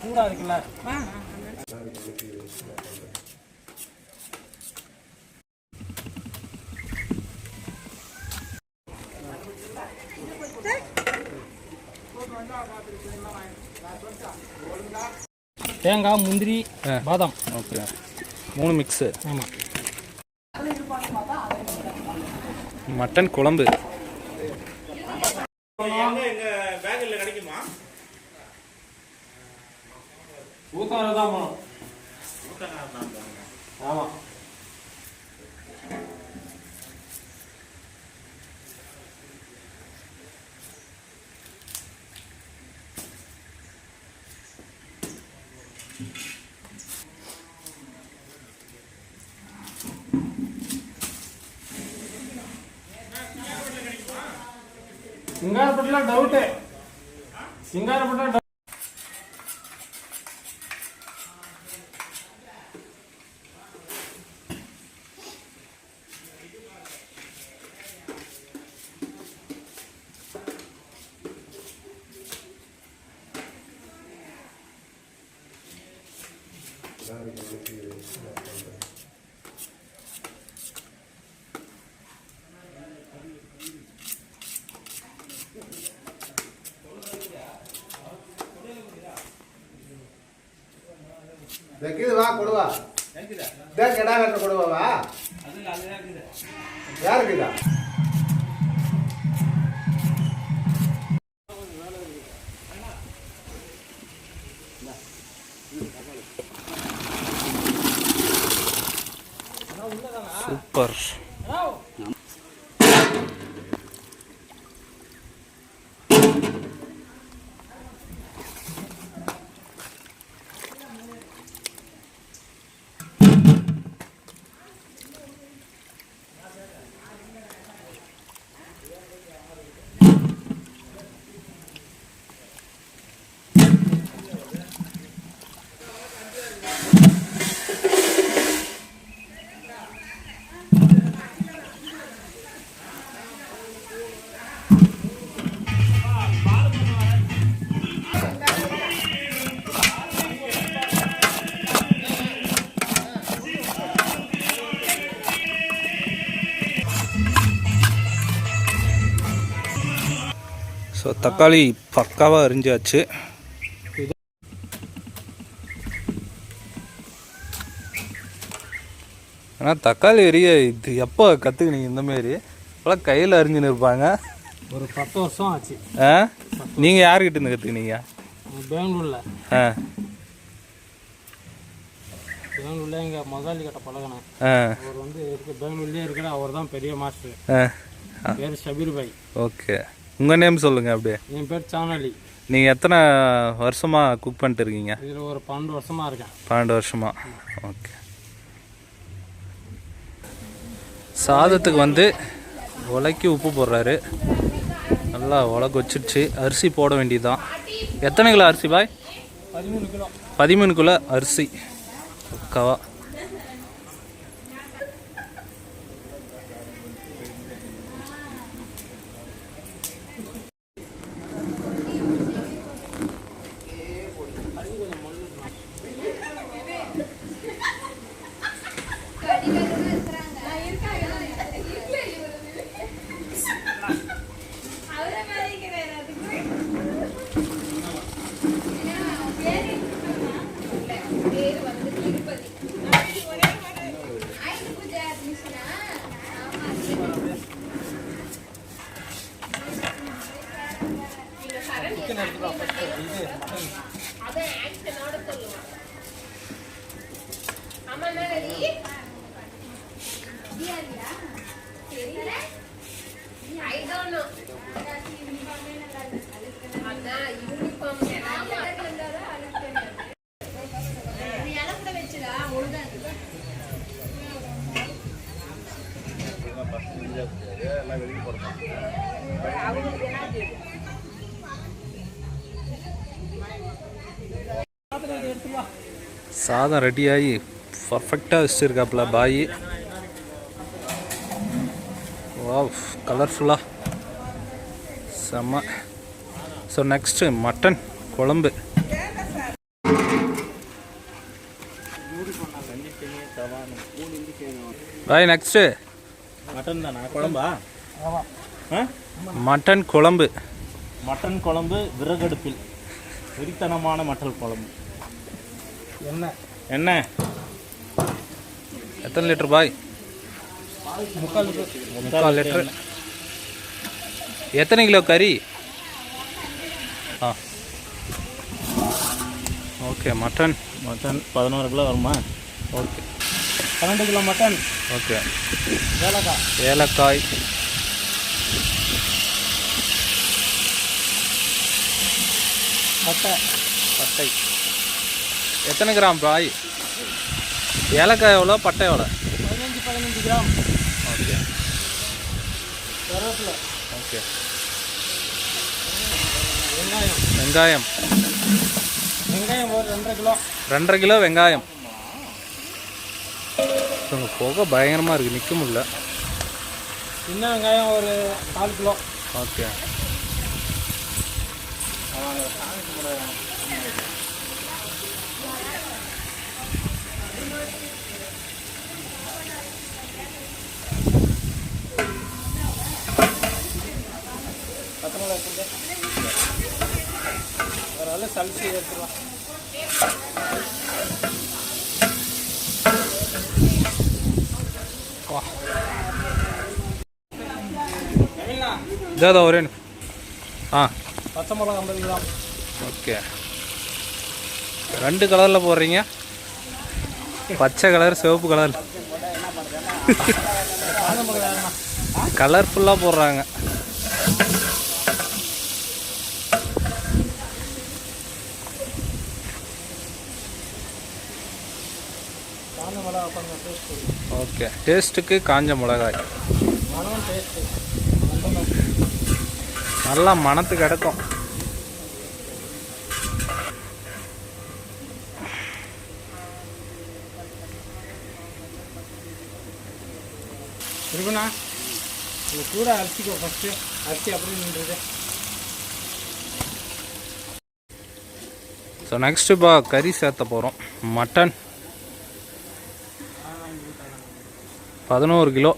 சூடா இருக்குல்ல தேங்காய் முந்திரி பாதாம். ஓகே. மூணு மிக்ஸு ஆமாம் மட்டன் குழம்பு. ஊத்தாரம் தான் ஆமாம் సింగారపట్ల డౌటే. సింగారపట్ల சாரி கவனித்து வைக்கிதுவா கொடுவா இதான் கெடா கட்டுற கொடுவாவா யாருக்குதா? ஸோ தக்காளி பக்காவாக அரிஞ்சாச்சு. ஆனால் தக்காளி எரிய இது எப்போ கற்றுக்குனீங்க இந்த மாதிரி இப்போலாம் கையில் அரிஞ்சுன்னு இருப்பாங்க. ஒரு பத்து வருஷம் ஆச்சு. ஆ? நீங்கள் யார்கிட்ட இருந்து கற்றுக்குனீங்க பெங்களூரில். ஆ. பெங்களூரில் எங்கள் முதலாளி கிட்ட பழகினேன். அவர் வந்து இருக்க பெங்களூர்லேயே இருக்கிற அவர் தான் பெரிய மாஸ்டர். பேர் ஷபீர் பாய் ஓகே. உங்கள் நேம் சொல்லுங்கள் அப்படியே. என் பேர் சானலி. நீங்கள் எத்தனை வருஷமாக குக் பண்ணிட்டு இருக்கீங்க? இதில் ஒரு பன்னெண்டு வருஷமாக இருக்கேன். பன்னெண்டு வருஷமா? ஓகே சாதத்துக்கு வந்து உலைக்கு உப்பு போடுறாரு. நல்லா உலக வச்சிடுச்சு அரிசி போட வேண்டியதுதான். எத்தனை கிலோ அரிசி பாய்? பதிமூணு கிலோ. பதிமூணு கிலோ அரிசி. പേര് சாதம் ரெடியாகி பர்ஃபெக்டாக வச்சுருக்காப்புல பாய். வாவ் கலர்ஃபுல்லாக செம்ம ஸோ நெக்ஸ்ட்டு மட்டன் குழம்பு. பாய் நெக்ஸ்ட்டு மட்டன் தானே? குழம்பா? ஆ? மட்டன் குழம்பு. மட்டன் குழம்பு விறகடுப்பில். வெறித்தனமான மட்டன் குழம்பு. என்ன? என்ன? எத்தனை லிட்டர் பாய்? முக்கால் முக்கால் லிட்டர். எத்தனை கிலோ கறி? ஆ. Okay mutton. மட்டன் பதினோரு கிலோ வருமா? ஓகே. பன்னெண்டு கிலோ மட்டன் ஓகே. ஏலக்காய். ஏலக்காய். பட்டை. பட்டை. எத்தனை கிராம் பாய்? ஏலக்காய் எவ்வளோ பட்டை எவ்வளோ? பதினஞ்சு பதினஞ்சு கிராம். ஓகே. கருவேப்பிலை. ஓகே. வெங்காயம். வெங்காயம். வெங்காயம் ஒரு ரெண்டரை கிலோ. ரெண்டரை கிலோ வெங்காயம். உங்க புகை பயங்கரமாக இருக்குது நிற்க முடியல. சின்ன வெங்காயம் ஒரு கால் கிலோ. ஓகே. பத்தொம்பது எடுத்துங்க ஒரு ஆள் சளிச்சு எடுத்துக்கலாம். இதாக ஒரே. ஆ. பச்சை மிளகா ஐம்பது கிராம். ஓகே. ரெண்டு கலரில் போடுறீங்க. பச்சை கலர் சிவப்பு கலர்? கலர்ஃபுல்லாக போடுறாங்க. ஓகே. டேஸ்ட்டுக்கு காஞ்ச மிளகாய். நல்லா மணத்துக்கு கிடக்கும். இருக்குண்ணா இது கூட அரிசிக்கோ ஃபஸ்ட்டு அரிசி அப்படியே நின்றுது. ஸோ நெக்ஸ்ட்டு பா கறி சேர்த்த போகிறோம் மட்டன். பதினோரு கிலோ.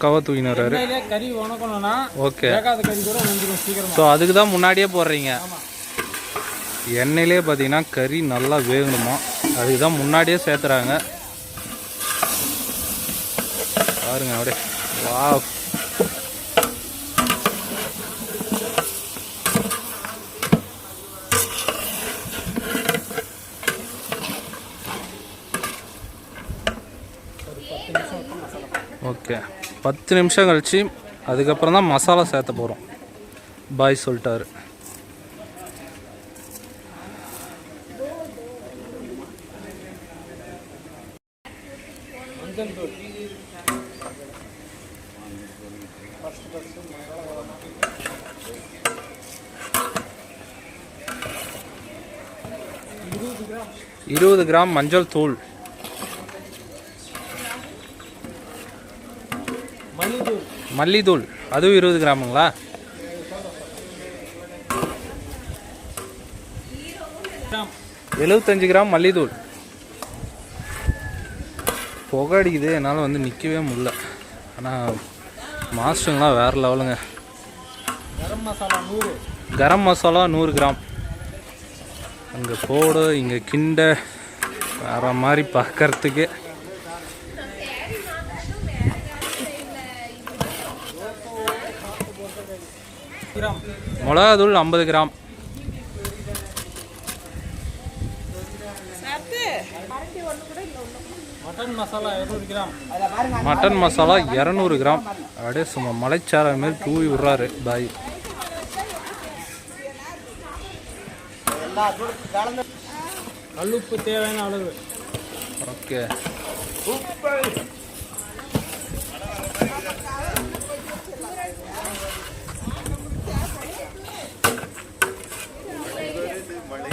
பக்காவாக எண்ணெயிலே கறி உணக்கணும்னா ஓகே. ஸோ அதுக்கு தான் முன்னாடியே போடுறீங்க. எண்ணெயிலே பார்த்தீங்கன்னா கறி நல்லா வேகணுமா? அதுக்கு தான் முன்னாடியே சேர்த்துறாங்க. பாருங்க அப்படியே. வா ஓகே பத்து நிமிஷம் கழித்து அதுக்கப்புறம் தான் மசாலா சேர்த்த போகிறோம் பாய் சொல்லிட்டாரு. இருபது கிராம் மஞ்சள் தூள். மல்லித்தூள். அதுவும் இருபது கிராமுங்களா? கிராம் எழுபத்தஞ்சு கிராம் மல்லித்தூள். புகை அடிக்குது. என்னால் வந்து நிற்கவே முடியல. ஆனால் மாஸ்டருங்களாம் வேறு லெவலுங்க. கரம் மசாலா நூறு. கரம் மசாலா நூறு கிராம். அங்கே போடு இங்கே கிண்ட. வேற மாதிரி பார்க்கறதுக்கு மிளகாத்தூள் ஐம்பது கிராம். மட்டன் மசாலா இருநூறு கிராம். அப்படியே சும்மா மலைச்சார மாரி தூவி விட்றாரு பாய் கல்லுப்பு தேவையான அளவு. ஓகே.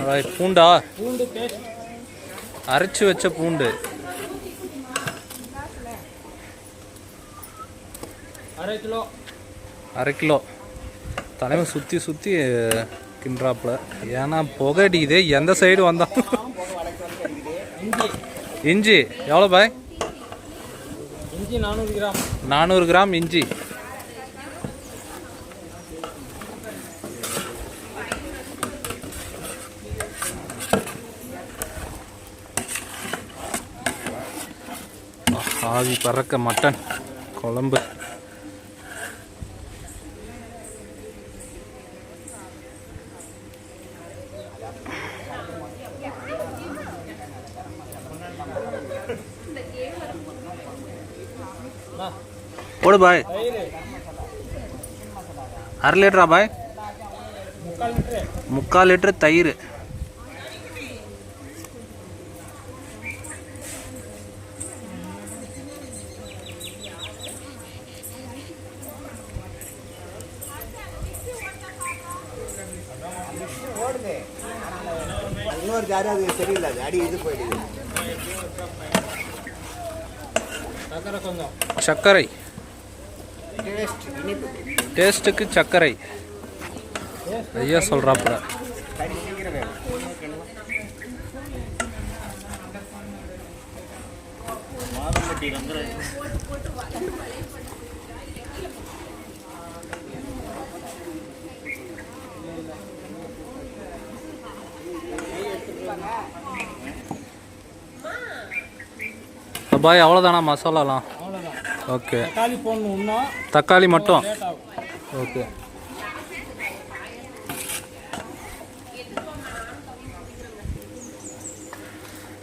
ரைட் பூண்டா பூண்டு? பேஸ்ட் அரைச்சி வச்ச பூண்டு. அரை கிலோ. அரை கிலோ. தலைமை சுற்றி சுற்றி கிண்டுறாப்புல. ஏன்னா புகை அடிக்குது எந்த சைடு வந்தா? இஞ்சி. இஞ்சி எவ்வளோ பாய்? இஞ்சி நானூறு கிராம். நானூறு கிராம் இஞ்சி. ஆவி பறக்க மட்டன் குழம்பு. போடு பாய். அரை லிட்டரா பாய்? முக்கால் லிட்டரு. முக்கால் லிட்டர் தயிர். இன்னொரு ஜாரி அது சரியில்லை. அது அடி இது போயிடுது. சக்கரை கொஞ்சம். சர்க்கரை டேஸ்ட் இனிப்பு. டேஸ்ட்டுக்கு சர்க்கரை ஐயா சொல்கிறாப்புல கறி சீக்கிரம் பாய் அவ்வளோதானா மசாலாலாம்? ஓகே தக்காளி தக்காளி மட்டும்? ஓகே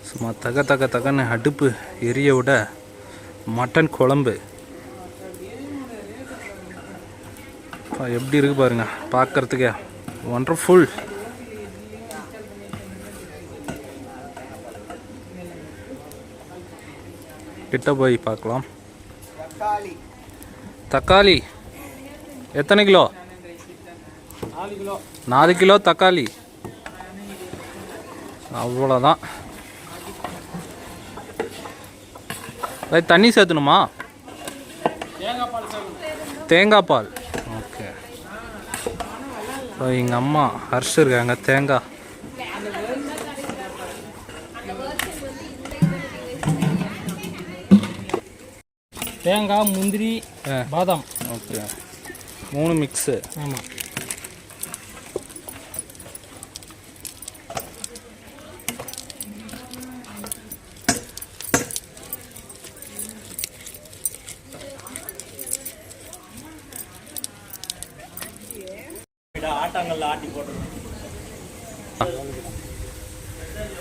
சும்மா தக தக தகன்னு அடுப்பு எரிய விட மட்டன் குழம்பு. எப்படி இருக்கு பாருங்க. பார்க்கறதுக்கே ஒண்டர்ஃபுல் கிட்ட போய் பார்க்கலாம். தக்காளி. எத்தனை கிலோ? நாலு கிலோ. தக்காளி. அவ்வளோதான். தண்ணி சேர்த்தணுமா? தேங்காய் பால் சேர்க்கணும். தேங்காய் பால். ஓகே. எங்கள் அம்மா ஹர்ஷ் இருக்காங்க. தேங்காய். தேங்காய் முந்திரி. பாதாம். ஓகே. மூணு மிக்ஸு ஆமாம்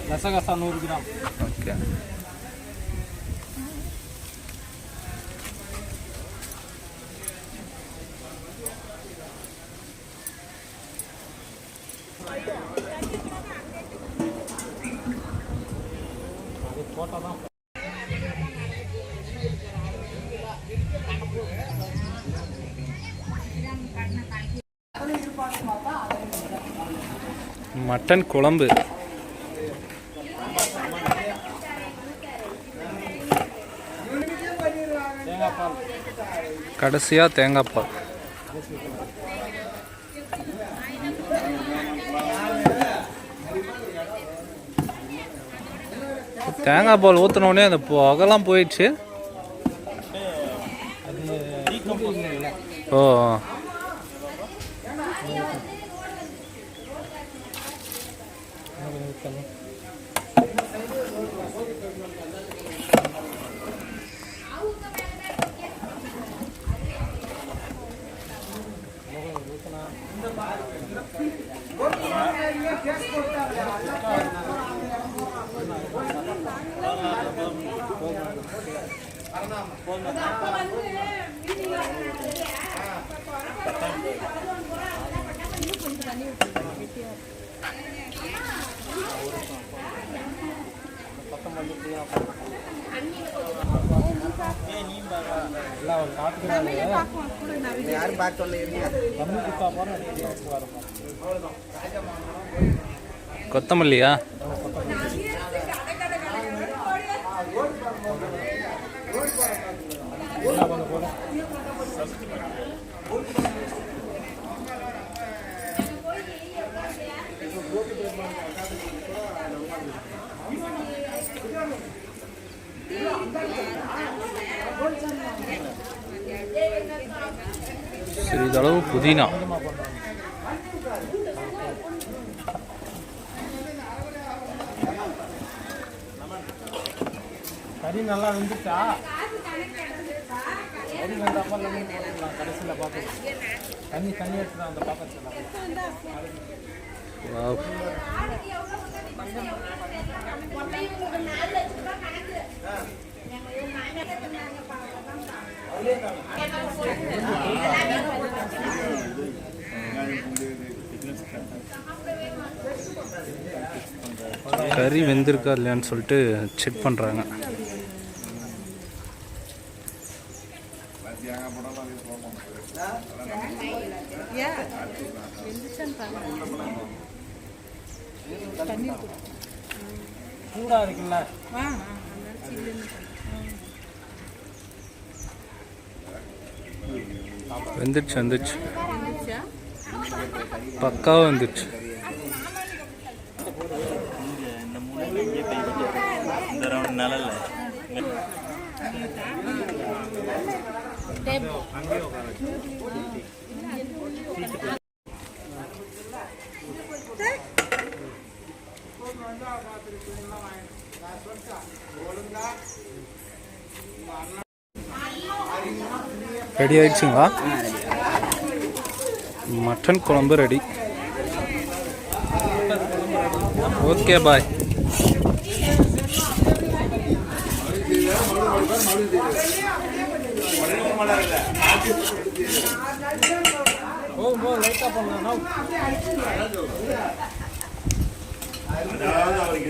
கசகசா நூறு கிராம். ஓகே அது போட்டால் தான் மட்டன் குழம்பு. தேங்காய் பால். கடைசியாக தேங்காய் பால் ஊற்றினோடனே அந்த புகெல்லாம் போயிடுச்சு ஓ எல்லாம் ஒரு காட்டுக்கிறாங்க யாரும் பார்த்து இருங்க கொத்தமல்லியா சிறிதளவு புதினா. கறி நல்லா வெந்துச்சா? கறி வெந்தாப்பா லெமன் போட்டுக்கலாம் கடைசியில் பார்த்து தண்ணி தண்ணி எடுத்துதான் அந்த பாத்திரத்தில் கறி வெந்திருக்கா இல்லையான்னு சொல்லிட்டு செக் பண்ணுறாங்க சூடாக இருக்குல்ல? வெந்துருச்சு வந்துருச்சு பக்காவாக வந்துருச்சு இந்த ரவுண்ட் நிழல்ல ரெடி ஆயிடுச்சுங்களா? மட்டன் குழம்பு ரெடி ஓகே பாய் போதும் அதாவது அவருக்கு